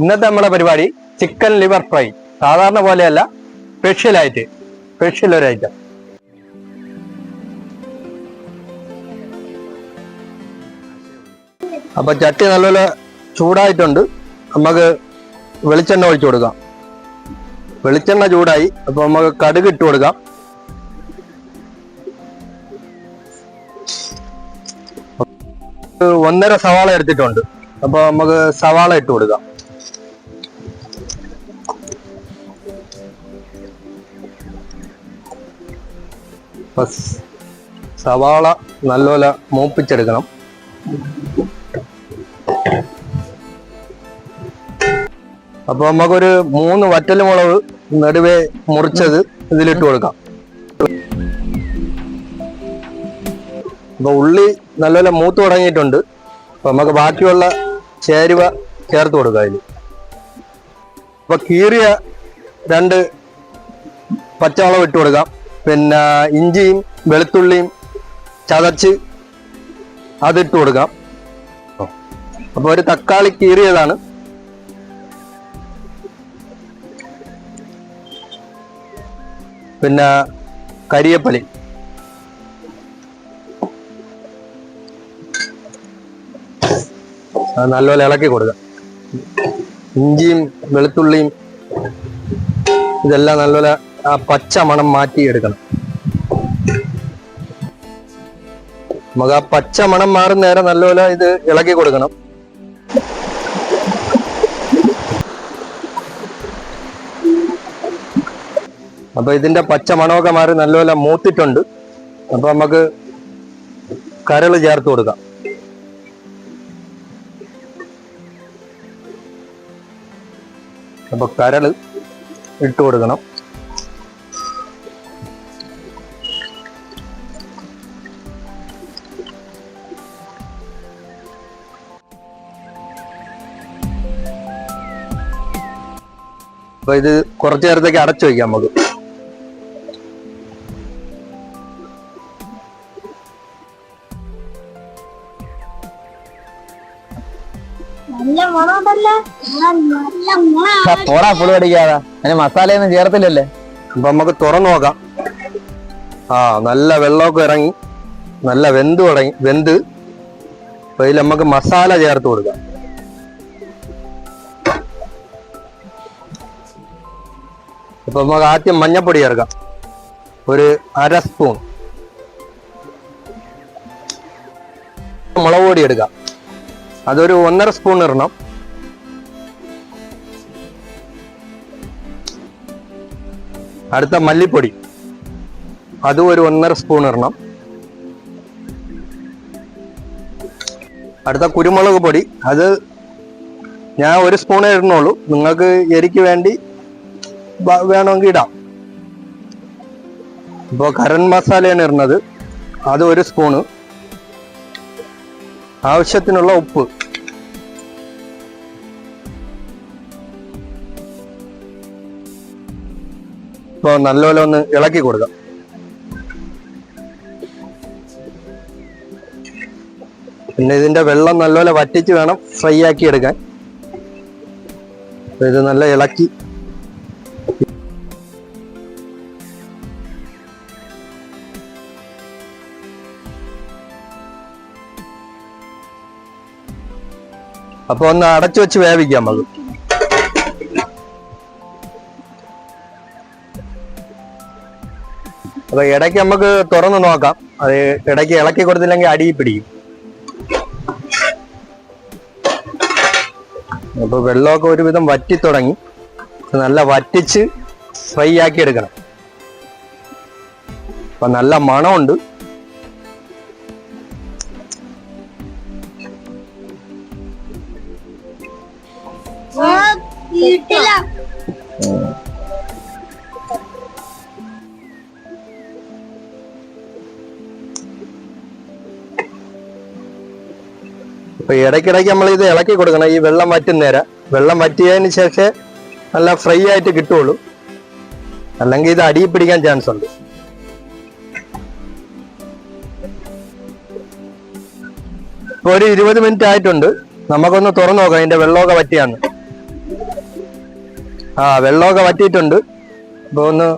ഇന്നത്തെ നമ്മളെ പരിപാടി ചിക്കൻ ലിവർ ഫ്രൈ സാധാരണ പോലെയല്ല സ്പെഷ്യലായിട്ട് സ്പെഷ്യൽ ഒരു ഐറ്റം അപ്പൊ ചട്ടി നല്ലപോലെ ചൂടായിട്ടുണ്ട്. നമുക്ക് വെളിച്ചെണ്ണ ഒഴിച്ചു കൊടുക്കാം. വെളിച്ചെണ്ണ ചൂടായി അപ്പൊ നമുക്ക് കടുക് ഇട്ട് കൊടുക്കാം. ഒന്നര സവാള എടുത്തിട്ടുണ്ട്. അപ്പൊ നമുക്ക് സവാള ഇട്ട് കൊടുക്കാം. സവാള നല്ലപോലെ മൂപ്പിച്ചെടുക്കണം. അപ്പൊ നമുക്കൊരു മൂന്ന് വറ്റൽ മുളക് നടുവേ മുറിച്ചത് ഇതിലിട്ട് കൊടുക്കാം. അപ്പൊ ഉള്ളി നല്ലപോലെ മൂത്ത് തുടങ്ങിയിട്ടുണ്ട്. അപ്പൊ നമുക്ക് ബാക്കിയുള്ള ചേരുവ ചേർത്ത് കൊടുക്കാം അതിൽ അപ്പൊ കീറിയ രണ്ട് പച്ചമുളക് ഇട്ട് കൊടുക്കാം. പിന്നെ ഇഞ്ചിയും വെളുത്തുള്ളിയും ചതച്ച് അതിട്ട് കൊടുക്കാം. അപ്പൊ ഒരു തക്കാളി കീറിയതാണ്. പിന്നെ കരിയപ്പലി നല്ലപോലെ ഇളക്കി കൊടുക്കുക. ഇഞ്ചിയും വെളുത്തുള്ളിയും ഇതെല്ലാം നല്ലപോലെ ആ പച്ച മണം മാറ്റി എടുക്കണം നമുക്ക് ആ പച്ച മണം മാറുന്ന നേരം നല്ലപോലെ ഇത് ഇളക്കി കൊടുക്കണം. അപ്പൊ ഇതിന്റെ പച്ച മണമൊക്കെ മാറി നല്ലപോലെ മൂത്തിട്ടുണ്ട്. അപ്പൊ നമുക്ക് കരൾ ചേർത്ത് കൊടുക്കാം. അപ്പൊ കരൾ ഇട്ട് കൊടുക്കണം. അപ്പൊ ഇത് കുറച്ചു നേരത്തേക്ക് അടച്ചു വയ്ക്കാം നമുക്ക്. നല്ല മണമുണ്ടല്ലോ നല്ല മണം പോടാ പുളി അടിക്കാതെ. അതിന് മസാലയൊന്നും ചേർത്തില്ലല്ലേ? അപ്പൊ നമുക്ക് തുറന്നു നോക്കാം. ആ നല്ല വെള്ളമൊക്കെ ഇറങ്ങി. നല്ല വെന്ത് തുടങ്ങി വെന്ത്. അപ്പൊ ഇതിൽ നമുക്ക് മസാല ചേർത്ത് കൊടുക്കാം. അപ്പൊ നമുക്ക് ആദ്യം മഞ്ഞപ്പൊടി ചേർക്കാം. ഒരു അര സ്പൂൺ മുളക് പൊടി എടുക്കാം. അതൊരു ഒന്നര സ്പൂൺ ഇടണം. അടുത്ത മല്ലിപ്പൊടി. അതും ഒരു ഒന്നര സ്പൂൺ ഇടണം. അടുത്ത കുരുമുളക് പൊടി. അത് ഞാൻ ഒരു സ്പൂണേ ഇടണുള്ളൂ നിങ്ങൾക്ക് എരിക്ക് വേണ്ടി വേണമെങ്കിൽ ഇടാം. ഇപ്പോൾ കരൺ മസാലയാണ് ഇടുന്നത്. അത് ഒരു സ്പൂണ് ആവശ്യത്തിനുള്ള ഉപ്പ്. ഇപ്പോൾ നല്ലപോലെ ഒന്ന് ഇളക്കി കൊടുക്കാം. പിന്നെ ഇതിന്റെ വെള്ളം നല്ലപോലെ വറ്റിച്ച് വേണം ഫ്രൈ ആക്കി എടുക്കാൻ. ഇത് നല്ല ഇളക്കി അപ്പൊ ഒന്ന് അടച്ചു വെച്ച് വേവിക്കാം നമുക്ക്. അപ്പൊ ഇടയ്ക്ക് നമുക്ക് തുറന്ന് നോക്കാം. അത് ഇടയ്ക്ക് ഇളക്കി കൊടുത്തില്ലെങ്കിൽ അടി പിടിക്കും. അപ്പൊ വെള്ളമൊക്കെ ഒരുവിധം വറ്റി തുടങ്ങി. നല്ല വറ്റിച്ച് ഫ്രൈ ആക്കി എടുക്കണം. അപ്പൊ നല്ല മണമുണ്ട്. അപ്പൊ ഇടയ്ക്കിടയ്ക്ക് നമ്മൾ ഇത് ഇളക്കി കൊടുക്കണം. ഈ വെള്ളം വറ്റുന്ന നേരം. വെള്ളം വറ്റിയതിന് ശേഷം നല്ല ഫ്രൈ ആയിട്ട് കിട്ടുള്ളൂ. അല്ലെങ്കിൽ ഇത് അടിയിൽ പിടിക്കാൻ ചാൻസ് ഉണ്ട്. ഇപ്പൊ ഒരു ഇരുപത് മിനിറ്റ് ആയിട്ടുണ്ട്. നമുക്കൊന്ന് തുറന്നു നോക്കാം. ഇതിന്റെ വെള്ളമൊക്കെ വറ്റിയാന്ന്. ആ വെള്ളമൊക്കെ വറ്റിയിട്ടുണ്ട്. അപ്പോൾ ഒന്ന്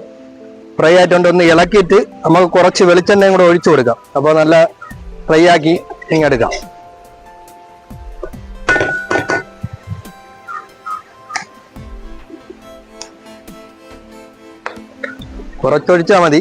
ഫ്രൈ ആയിട്ടുണ്ട്. ഒന്ന് ഇളക്കിയിട്ട് നമുക്ക് കുറച്ച് വെളിച്ചെണ്ണയും കൂടെ ഒഴിച്ചു കൊടുക്കാം. അപ്പോൾ നല്ല ഫ്രൈ ആക്കി ഇങ്ങെടുക്കാം കുറച്ചൊഴിച്ചാൽ മതി.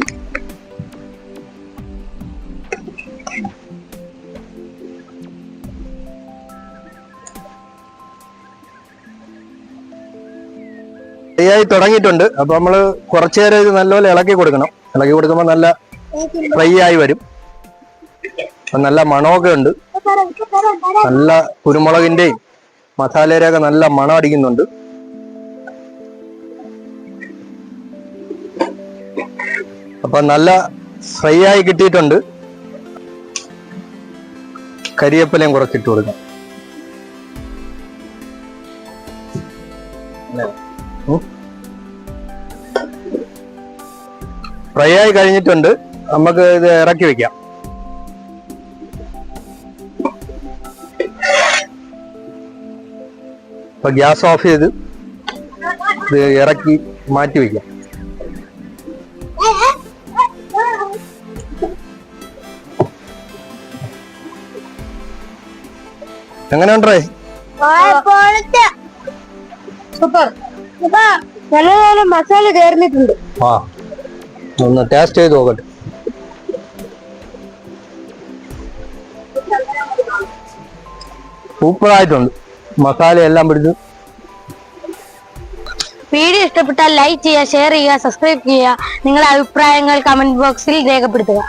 ആയി തുടങ്ങിയിട്ടുണ്ട്. അപ്പൊ നമ്മൾ കുറച്ചു നേരം ഇത് നല്ലപോലെ ഇളക്കി കൊടുക്കണം. ഇളക്കി കൊടുക്കുമ്പോൾ നല്ല ഫ്രൈ ആയി വരും. നല്ല മണമൊക്കെ ഉണ്ട്. നല്ല കുരുമുളകിന്റെയും മസാലയുടെ ഒക്കെ നല്ല മണം അടിക്കുന്നുണ്ട്. അപ്പൊ നല്ല ഫ്രൈ ആയി കിട്ടിയിട്ടുണ്ട്. കരിയപ്പലയും കുറച്ചിട്ട് കൊടുക്കാം. ഫ്രൈ ആയി കഴിഞ്ഞിട്ടുണ്ട്. നമുക്ക് ഇത് ഇറക്കി വെക്കാം. ഇപ്പൊ ഗ്യാസ് ഓഫ് ചെയ്ത് ഇത് ഇറക്കി മാറ്റി വെക്കാം. എങ്ങനെ ഉണ്ടേ സൂപ്പർ. നല്ല നല്ല മസാല ചേർന്നിട്ടുണ്ട് ആ. ഒന്ന് ടേസ്റ്റ് ചെയ്ത് നോക്കട്ടെ. സൂപ്പറായിട്ടുണ്ട് മസാല എല്ലാം പിടിച്ചു. വീഡിയോ ഇഷ്ടപ്പെട്ടാൽ ലൈക്ക് ചെയ്യുക ഷെയർ ചെയ്യുക സബ്സ്ക്രൈബ് ചെയ്യുക. നിങ്ങളുടെ അഭിപ്രായങ്ങൾ കമന്റ് ബോക്സിൽ രേഖപ്പെടുത്തുക.